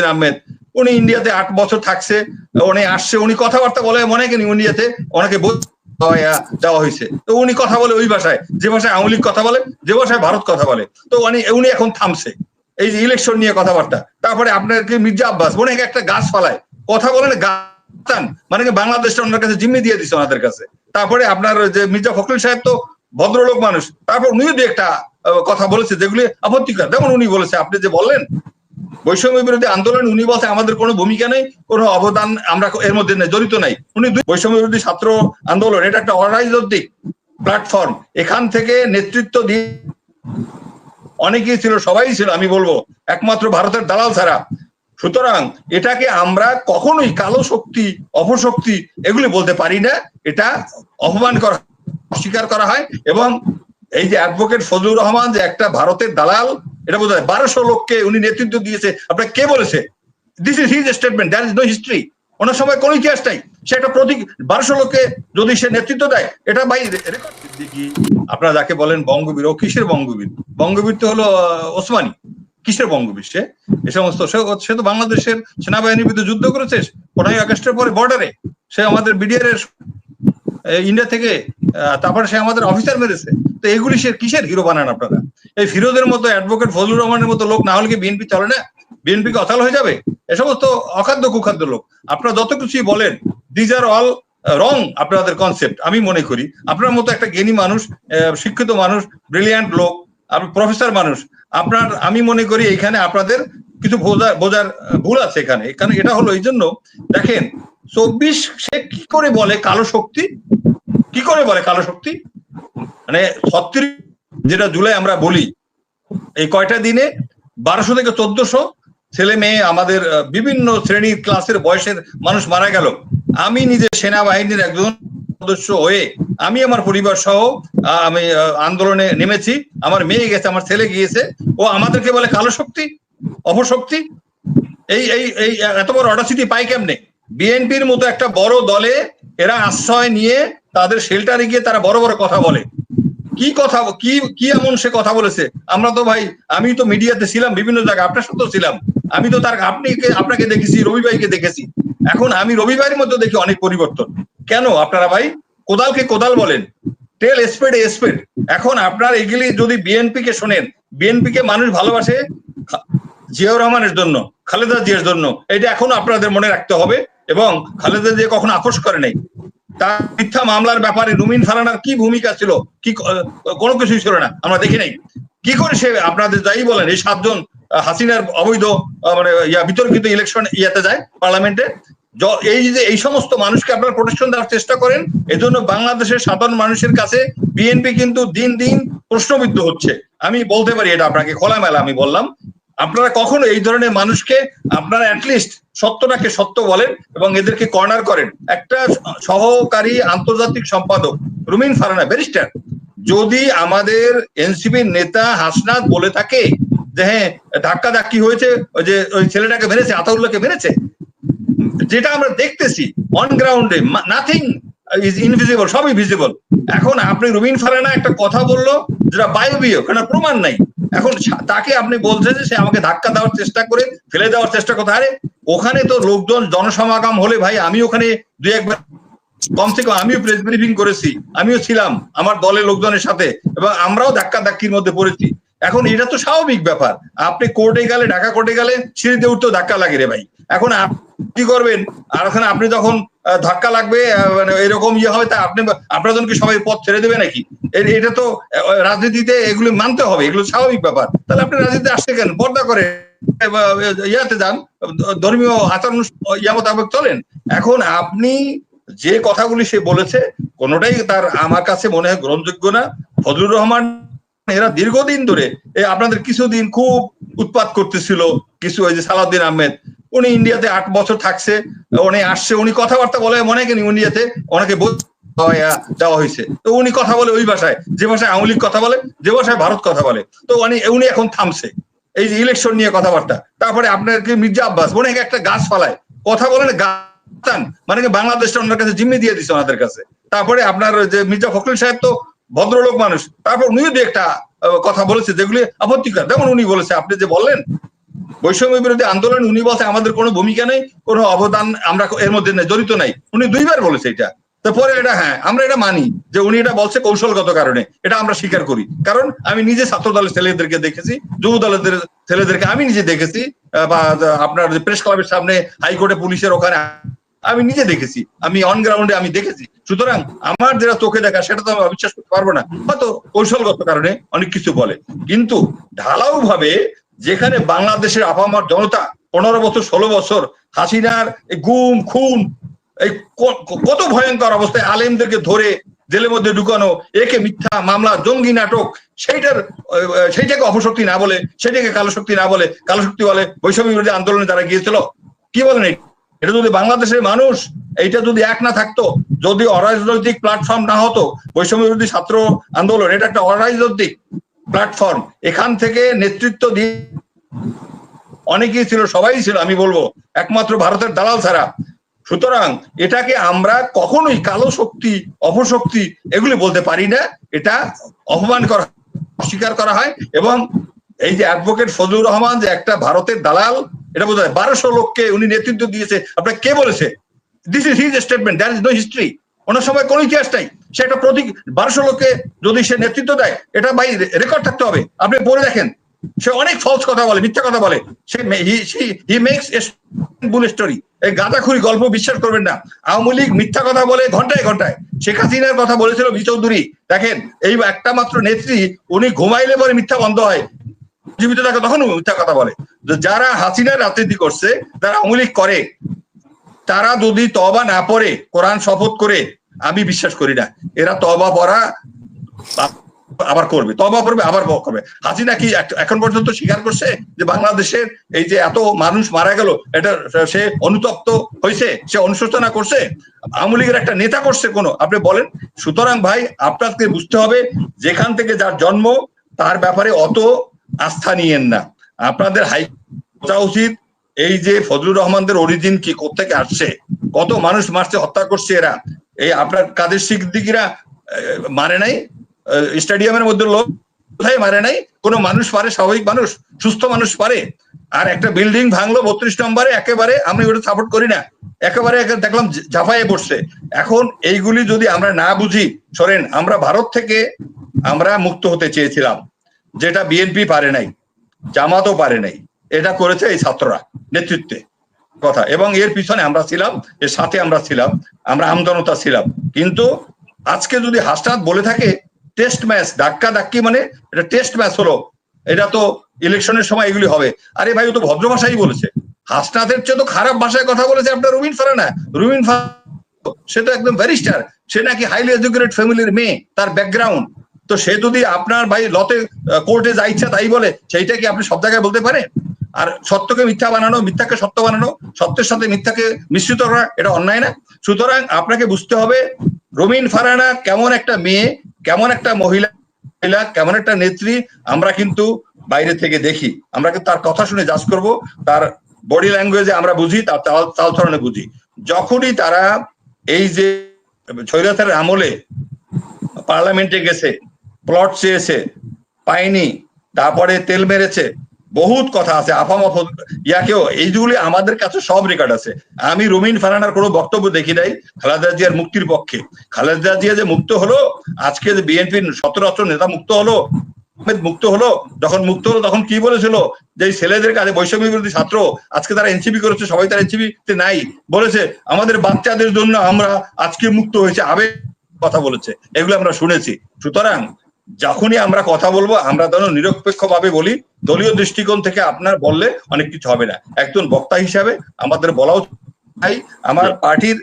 সালাউদ্দিন আহমেদ। উনি ইন্ডিয়াতে আট বছর থাকছে, উনি আসছে, উনি কথাবার্তা বলে, মনে কেন ইন্ডিয়াতে বল- দেওয়া হয়েছে। তো উনি কথা বলে ওই ভাষায়, যে ভাষায় আওয়ামী লীগ কথা বলে, যে ভাষায় ভারত কথা বলে। তো উনি উনি এখন থামছে, এই যে ইলেকশন নিয়ে কথাবার্তা। তারপরে আপনাকে মির্জা আব্বাস, মনে একটা গাছ ফালায় কথা বলেন মানে কি ওনার কাছে জিম্মি দিয়ে দিচ্ছে ওনাদের কাছে। তারপরে আপনার যে মির্জা ফখরুল সাহেব তো ভদ্রলোক মানুষ। তারপর উনিও দু একটা কথা বলেছে যেগুলি আপত্তিকর। যেমন উনি বলেছে, আপনি যে বললেন বৈষম্য বিরোধী আন্দোলন, উনি বলছে আমাদের কোনো ভূমিকা নেই, কোনো অবদান আমরা এর মধ্যে জড়িত নাই। উনি বৈষম্য বিরোধী ছাত্র আন্দোলন, এটা একটা অরাজনৈতিক প্ল্যাটফর্ম এখান থেকে নেতৃত্ব দিয়ে অনেকেই ছিল, সবাই ছিল, আমি বলব, একমাত্র ভারতের দালাল ছাড়া। সুতরাং এটাকে আমরা কখনোই কালো শক্তি, অপশক্তি এগুলি বলতে পারি না, এটা অপমান করা, অস্বীকার করা হয় এবং এই যে অ্যাডভোকেট ফজলুর রহমান যে একটা ভারতের দালাল, এটা বোঝা যায় বারোশো লোককে উনি নেতৃত্ব দিয়েছে। আপনার কে বলেছে? This is his statement there is no history ওনার সময় কোনো ইতিহাস নাই। সে একটা প্রতীক, বারোশো লোককে যদি সে নেতৃত্ব দেয়, এটা দেখি আপনারা যাকে বলেন বঙ্গবীর, ও কিসের বঙ্গবীর? বঙ্গবীর তো হলো ওসমানী। কিসের বঙ্গবীর সে? এ সমস্ত, সে তো বাংলাদেশের সেনাবাহিনীর বিরুদ্ধে যুদ্ধ করেছে। পনেরোই আগস্টের পরে বর্ডারে সে আমাদের বিডিআর এর ইন্ডিয়া থেকে তারপরে সে আমাদের অফিসার মেরেছে। তো এগুলি সে কিসের হিরো বানান আপনারা? এই ফিরোজের মতো অ্যাডভোকেট ফজলুর রহমানের মতো লোক না হলে কি বিএনপি চলে না? বিএনপি কে অচল হয়ে যাবে? এ সমস্ত অখাদ্য কুখাদ্য লোক। আপনারা যত কিছুই বলেন দিজ আর অল রং আপনাদের কনসেপ্ট আমি মনে করি। আপনার মতো একটা জ্ঞানী মানুষ শিক্ষিত মানুষ ব্রিলিয়ান্ট লোক প্রফেসর মানুষ, আপনার, আমি মনে করি এখানে আপনাদের কিছু বোঝার বোঝার ভুল আছে এখানে। এখানে এটা হলো এই জন্য দেখেন, চব্বিশ সে কি করে বলে কালো শক্তি? কি করে বলে কালো শক্তি? মানে ছত্রিশ যেটা জুলাই আমরা বলি, এই কয়টা দিনে? বারোশো থেকে চোদ্দশো ছেলে মেয়ে আমাদের বিভিন্ন শ্রেণির ক্লাসের বয়সের মানুষ মারা গেল। আমি নিজে সেনাবাহিনীর একজন সদস্য হয়ে, আমি আমার পরিবার সহ আমি আন্দোলনে নেমেছি। আমার মেয়ে গেছে, আমার ছেলে গিয়েছে। ও আমাদেরকে বলে কালো শক্তি অপশক্তি এই এই এই, এত বড় অডাসিটি পাই কেমনে? বিএনপির মতো একটা বড় দলে এরা আশ্রয় নিয়ে তাদের শেল্টারে গিয়ে তারা বড় বড় কথা বলে। কি কথা, কি কি এমন সে কথা বলেছে? আমরা তো ভাই, আমি তো মিডিয়াতে ছিলাম, বিভিন্ন জায়গায় আপনার সাথেও ছিলাম। আমি তো তার আপনি আপনাকে দেখেছি, রবি ভাইকে দেখেছি। এখন আমি রবি ভাইয়ের মধ্যে দেখি অনেক পরিবর্তন। কেন? আপনারা ভাই, কোদালকে কোদাল বলেন। টেল এসপেড এসপেড এখন আপনার এগুলি যদি বিএনপি কে শোনেন বিএনপি কে মানুষ ভালোবাসে জিয়াউর রহমানের জন্য, খালেদা জিয়ার জন্য। এটা এখনও আপনাদের মনে রাখতে হবে এবং খালেদা জিয়া কখনো আপোষ করে নাই। তার মিথ্যা মামলার ব্যাপারে রুমিন ফারানার কি ভূমিকা ছিল? কি কোনো কিছুই ছিল না। আমরা দেখি নাই। কি করে সে, আপনাদের যাই বলেন, এই সাতজন হাসিনার অবৈধ মানে ইয়া, বিতর্কিত ইলেকশন ইয়াতে যায় পার্লামেন্টে। এই যে, এই সমস্ত মানুষকে আপনারা প্রোটেকশন দেওয়ার চেষ্টা করেন, এজন্য বাংলাদেশের সাধারণ মানুষের কাছে বিএনপি কিন্তু দিন দিন প্রশ্নবিদ্ধ হচ্ছে। আমি বলতে পারি এটা আপনাকে, খোলামেলা আমি বললাম। আপনারা কখনো এই ধরনের মানুষকে, আপনারা অ্যাটলিস্ট সত্যটাকে সত্য বলেন এবং এদেরকে কর্নার করেন। একটা সহকারী আন্তর্জাতিক সম্পাদক, রুমিন ফারানা ব্যারিস্টার যদি আমাদের এনসিপির নেতা হাসনাত বলে থাকে যে হ্যাঁ ধাক্কা ধাক্কি হয়েছে, ওই যে, ওই ছেলেটাকে মেরেছে, আতাউল্লাহকে মেরেছে। যেটা আমরা দেখতেছি অন গ্রাউন্ডে নাথিং ইজ ইনভিজিবল সবই ভিজিবল এখন আপনি রুবিন ফারানা একটা কথা বলল, যেটা বায়বীয়, কেন প্রমাণ নাই। এখন তাকে আপনি বলছেন যে সে আমাকে ধাক্কা দেওয়ার চেষ্টা করে ফেলে দেওয়ার চেষ্টা করতে আরে ওখানে তো লোকজন জনসমাগম হলে ভাই, আমি ওখানে দু একবার কমসে কম আমিও প্রেস ব্রিফিং করেছি, আমিও ছিলাম আমার দলের লোকজনের সাথে, এবং আমরাও ধাক্কা ধাক্কির মধ্যে পড়েছি। এখন এটা তো স্বাভাবিক ব্যাপার। আপনি কোর্টে গেলে, ঢাকা কোর্টে গেলে সিঁড়িতে উঠতেও ধাক্কা লাগে রে ভাই। এখন কি করবেন? আর ওখানে আপনি যখন ধাক্কা লাগবে মানে এরকম ইয়ে হবে তা আপনি আপনার জন্য সবাই পথ ছেড়ে দেবে নাকি? এটা তো রাজনীতিতে এগুলো মানতে হবে, এগুলো স্বাভাবিক ব্যাপার। তাহলে আপনি রাজনীতিতে আসতে কেন? পর্দা করে ইয়াতে যান, ধর্মীয় আচরণ, ইয়া মোতাবেক চলেন। এখন আপনি যে কথাগুলি সে বলেছে, কোনোটাই তার আমার কাছে মনে হয় গ্রহণযোগ্য না। ফজলুর রহমান এরা দীর্ঘদিন ধরে আপনাদের কিছুদিন খুব উৎপাত করতেছিল, কিছু ওই যে সালাউদ্দিন আহমেদ। উনি ইন্ডিয়াতে আট বছর থাকছে, উনি আসছে, উনি কথাবার্তা বলে মনে কেন ইন্ডিয়াতে বল- দেওয়া হয়েছে। তো উনি কথা বলে ওই ভাষায়, যে ভাষায় আওয়ামী লীগ কথা বলে, যে ভাষায় ভারত কথা বলে। তো উনি উনি এখন থামছে, এই যে ইলেকশন নিয়ে কথাবার্তা। তারপরে আপনাকে মির্জা আব্বাস, মনে হয় একটা গাছ ফালায়। কথা বলেন গান মানে বাংলাদেশটা ওনার কাছে জিম্মি দিয়ে দিচ্ছে ওনাদের কাছে। তারপরে আপনার যে মির্জা ফখরুল সাহেব তো ভদ্রলোক মানুষ। তারপর উনিও দু একটা কথা বলেছে যেগুলি আপত্তিকর। যেমন উনি বলেছে, আপনি যে বললেন, বৈষম্য বিরোধী আন্দোলন, উনি বলছে, আমাদের কোনো ভূমিকা নেই, কোনো অবদান আমরা এর মধ্যে জড়িত নাই। উনি দুইবার বলেছে এটা। তারপরে এটা হ্যাঁ আমরা এটা মানি যে উনি এটা বলছে কৌশলগত কারণে। এটা আমরা স্বীকার করি। কারণ আমি নিজে ছাত্র দলের ছেলেদেরকে দেখেছি, যুব দলের ছেলেদেরকে আমি নিজে দেখেছি বা আপনার প্রেস ক্লাবের সামনে হাইকোর্টে পুলিশের ওখানে আমি নিজে দেখেছি, আমি অন গ্রাউন্ডে আমি দেখেছি। সুতরাং আমার যেটা চোখে দেখা, সেটা তো আমি অবিশ্বাস করতে পারব না। হয়তো কৌশলগত কারণে অনেক কিছু বলে। কিন্তু ঢালাও ভাবে যেখানে বাংলাদেশের আপামার জনতা পনেরো বছর, ষোলো বছর হাসিনার গুম, খুন, এই কত ভয়ঙ্কর অবস্থায় আলেমদেরকে ধরে জেলের মধ্যে ঢুকানো, একে মিথ্যা মামলা, জঙ্গি নাটক, সেইটার সেইটাকে অপশক্তি না বলে সেটাকে কালো শক্তি না বলে, কালো শক্তি বলে বৈষম্য বিরোধী আন্দোলনে যারা গিয়েছিল। কি বলেন? এটা যদি বাংলাদেশের মানুষ, এইটা যদি এক না থাকতো, যদি অরাজনৈতিক প্ল্যাটফর্ম না হতো, বৈষম্য বিরোধী ছাত্র আন্দোলন, এটা একটা অরাজনৈতিক প্ল্যাটফর্ম এখান থেকে নেতৃত্ব দিয়ে অনেকেই ছিল, সবাই ছিল, আমি বলব, একমাত্র ভারতের দালাল ছাড়া। সুতরাং এটাকে আমরা কখনোই কালো শক্তি, অপশক্তি এগুলি বলতে পারি না, এটা অপমান করা, অস্বীকার করা হয়। এবং এই যে অ্যাডভোকেট ফজলুর রহমান যে একটা ভারতের দালাল এটা বোঝা যায় বারোশো লোককে উনি নেতৃত্ব দিয়েছে। আপনার কে বলেছে? This is his statement there is no history ওনার সময় কোনো ইতিহাস নাই। সে একটা প্রতীক, বারোশো লোককে যদি সে নেতৃত্ব দেয়, এটা ভাই রেকর্ড থাকতে হবে। আপনি পড়ে দেখেন, সে অনেক ফলস কথা বলে, মিথ্যা কথা বলে। সে হি মেক্স বুল স্টোরি এই গাঁদাখুরি গল্প বিশ্বাস করবেন না। আওয়ামী লীগ মিথ্যা কথা বলে ঘন্টায় ঘন্টায়। শেখ হাসিনার কথা বলেছিল বি চৌধুরী দেখেন, এই একটা মাত্র নেত্রী, উনি ঘুমাইলে পরে মিথ্যা বন্ধ হয়। জীবিত থাকে তখন মিথ্যা কথা বলে। যারা হাসিনার রাজনীতি করছে তারা আওয়ামী করে, তারা যদি তবা না পড়ে, কোরআন শপথ করে, আমি বিশ্বাস করি না। এরা তবা পড়া আবার করবে তবা পড়বে, আবার করবে হাসিনা কি এখন পর্যন্ত স্বীকার করছে যে বাংলাদেশের এই যে এত মানুষ মারা গেল, এটা সে অনুতপ্ত হয়েছে, সে অনুশোচনা করছে? আওয়ামী লীগের একটা নেতা করছে কোনো? আপনি বলেন। সুতরাং ভাই, আপনাকে বুঝতে হবে, যেখান থেকে যার জন্ম, তার ব্যাপারে অত আস্থা নিয়েন না। আপনাদের হাই উচিত। এই যে ফজলুর রহমানদের অরিজিন কি কোথেকে আসছে? কত মানুষ মারছে হত্যা করছে এরা? এই আপনার কাদের আহ, মারে নাই? স্টেডিয়ামের মধ্যে লোক কোথায় মারে নাই? কোনো মানুষ পারে স্বাভাবিক মানুষ সুস্থ মানুষ পারে? আর একটা বিল্ডিং ভাঙলো বত্রিশ নম্বরে একেবারে আমি ওটা সাপোর্ট করি না। একেবারে দেখলাম ঝ- ঝাঁপাইয়ে পড়ছে। এখন এইগুলি যদি আমরা না বুঝি সরেন আমরা ভারত থেকে আমরা মুক্ত হতে চেয়েছিলাম। যেটা বিএনপি পারে নাই, জামাতও পারে নাই, এটা করেছে এই ছাত্ররা নেতৃত্বে। কথা। এবং এর পিছনে আমরা ছিলাম, এর সাথে আমরা ছিলাম, আমরা আমজনতা ছিলাম। কিন্তু আজকে যদি হাসনাত বলে থাকে টেস্ট ম্যাচ ধাক্কা ধাক্কি মানে এটা টেস্ট ম্যাচ হলো। এটা তো ইলেকশনের সময় এগুলি হবে। আরে ভাই, ও তো ভদ্র ভাষাই বলেছে। হাসনাতের চেয়ে তো খারাপ ভাষায় কথা বলেছে আপনার রুবিন ফারানা। রুবিন ফারানা, সে তো একদম ব্যারিস্টার সে নাকি হাইলি এডুকেটেড ফ্যামিলির মেয়ে, তার ব্যাকগ্রাউন্ড তো সে যদি আপনার ভাই লতে কোর্টে যা ইচ্ছা তাই বলে, সেইটা কি আপনি সব জায়গায় বলতে পারেন? আর সত্যকে মিথ্যা বানানো, মিথ্যাকে সত্য বানানো, সত্যের সাথে মিথ্যাকে মিশ্রিত করা, এটা অন্যায় না। সুতরাং আপনাকে বুঝতে হবে রবিন ফারানা কেমন একটা মেয়ে, কেমন একটা মহিলা কেমন একটা নেত্রী, আমরা কিন্তু বাইরে থেকে দেখি। আমরা কিন্তু তার কথা শুনে জাজ করব, তার বডি ল্যাঙ্গুয়েজে আমরা বুঝি, তার তাল চালচরণে বুঝি। যখনই তারা এই যে ছৈরাথারের আমলে পার্লামেন্টে গেছে প্লট চেয়েছে, পায়নি, তারপরে তেল মেরেছে, বহুত কথা আছে আফামফ ইয়াকেও, এইগুলি আমাদের কাছে সব রেকর্ড আছে। আমি রুমিন ফারানার কোনো বক্তব্য দেখি নাই, খালেদা জিয়ার মুক্তির পক্ষে। খালেদা জিয়া যে মুক্ত হলো, আজকে যে বিএনপির সতেরো নেতা মুক্ত হলো মুক্ত হলো, যখন মুক্ত হলো তখন কি বলেছিল? যে ছেলেদের কাছে বৈষম্য বিরোধী ছাত্র, আজকে তারা এনসিপি করেছে, সবাই তারা এনসিপি তে নাই। বলেছে, আমাদের বাচ্চাদের জন্য আমরা আজকে মুক্ত হয়েছে, আবেগ কথা বলেছে। এগুলো আমরা শুনেছি। সুতরাং যখনই আমরা কথা বলব আমরা যেন নিরপেক্ষ ভাবে বলি দলীয় দৃষ্টিকোণ থেকে আপনার বললে অনেক কিছু হবে না। একজন বক্তা হিসাবে আমাদের বলাও চাই আমার পার্টির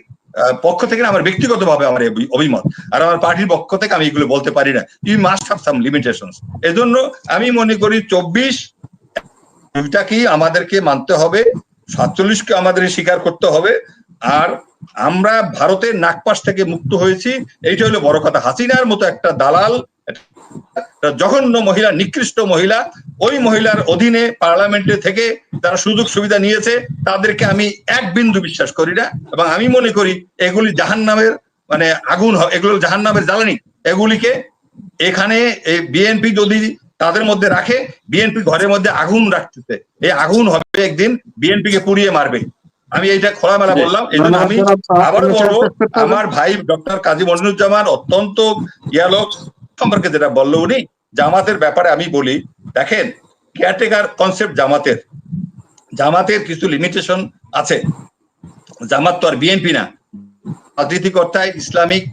পক্ষ থেকে আমার ব্যক্তিগত ভাবে আমার অভিমত। আর আমার পার্টির পক্ষ থেকে আমি এগুলো বলতে পারি না। You must have some limitation এজন্য আমি মনে করি চব্বিশ দুইটাকেই আমাদেরকে মানতে হবে সাতচল্লিশকে আমাদের স্বীকার করতে হবে। আর আমরা ভারতের নাগপাশ থেকে মুক্ত হয়েছি এইটা হলো বড় কথা। হাসিনার মতো একটা দালাল জঘন্য মহিলা নিকৃষ্ট মহিলা ওই মহিলার অধীনে পার্লামেন্টে থেকে তারা সুযোগ সুবিধা নিয়েছে তাদেরকে আমি এক বিন্দু বিশ্বাস করি না এবং আমি মনে করি এগুলি জাহান নামের মানে আগুন এগুলো জাহান নামের জ্বালানি। এগুলিকে এখানে এই বিএনপি যদি তাদের মধ্যে রাখে বিএনপি ঘরের মধ্যে আগুন রাখতেছে এই আগুন হবে একদিন বিএনপি কে পুড়িয়ে মারবে। আমি এইটা খোলামেলা। বললাম এই জন্য আমি আবার বলব আমার ভাই ডক্টর কাজী মনিরুজ্জামান অত্যন্ত ইয়ালোক সম্পর্কে যেটা বলল উনি, জামাতের ব্যাপারে আমি বলি, দেখেন কেয়ারটেকার কনসেপ্ট জামাতের। জামাতের কিছু লিমিটেশন আছে। জামাত তো আর বিএনপি না। রাজনীতিকর্তায় ইসলামিক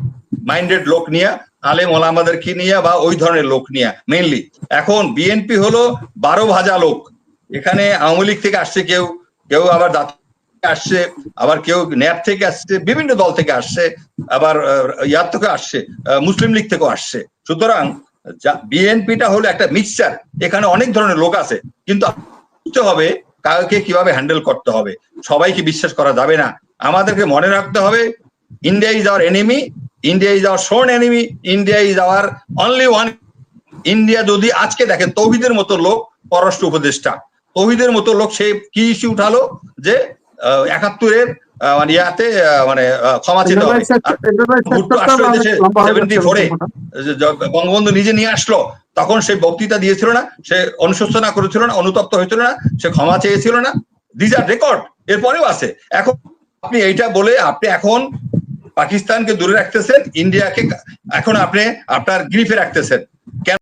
মাইন্ডেড লোক নিয়ে, আলেম ওলামাদের কি নিয়ে বা ওই ধরনের লোক নিয়ে মেইনলি এখন বিএনপি হলো বারো ভাজা লোক। এখানে আওয়ামী লীগ থেকে আসছে কেউ কেউ আবার আসছে, আবার কেউ ন্যাপ থেকে আসছে, বিভিন্ন দল থেকে আসছে, আবার ইয়ার থেকে আসছে মুসলিম লীগ থেকেও আসছে। সুতরাং বিএনপিটা হলো একটা মিক্সচার এখানে অনেক ধরনের লোক আছে, কিন্তু বুঝতে হবে কাউকে কীভাবে হ্যান্ডেল করতে হবে। সবাইকে বিশ্বাস করা যাবে না। আমাদেরকে মনে রাখতে হবে India is our enemy India is our শোন enemy India is our only one India যদি আজকে দেখেন তৌহিদের মতো লোক, পররাষ্ট্র উপদেষ্টা, তৌহিদের মতো লোক সে কি ইস্যু উঠালো? যে একাত্তরের মানে ইয়াতে মানে আহ, ক্ষমা চেতে হবে আর ভুট্টো আসলো দেশে 74 এ। যে জ- বঙ্গবন্ধু নিজে নিয়ে আসলো তখন সে বক্তৃতা দিয়েছিল না সে অনুশোচনা করেছিল না অনুতপ্ত হয়েছিল না সে ক্ষমা চেয়েছিল না। দিজ আর রেকর্ড এরপরেও আছে। এখন আপনি এইটা বলে আপনি এখন পাকিস্তানকে দূরে রাখতেছেন ইন্ডিয়াকে এখন আপনি আপনার গ্রিফে রাখতেছেন।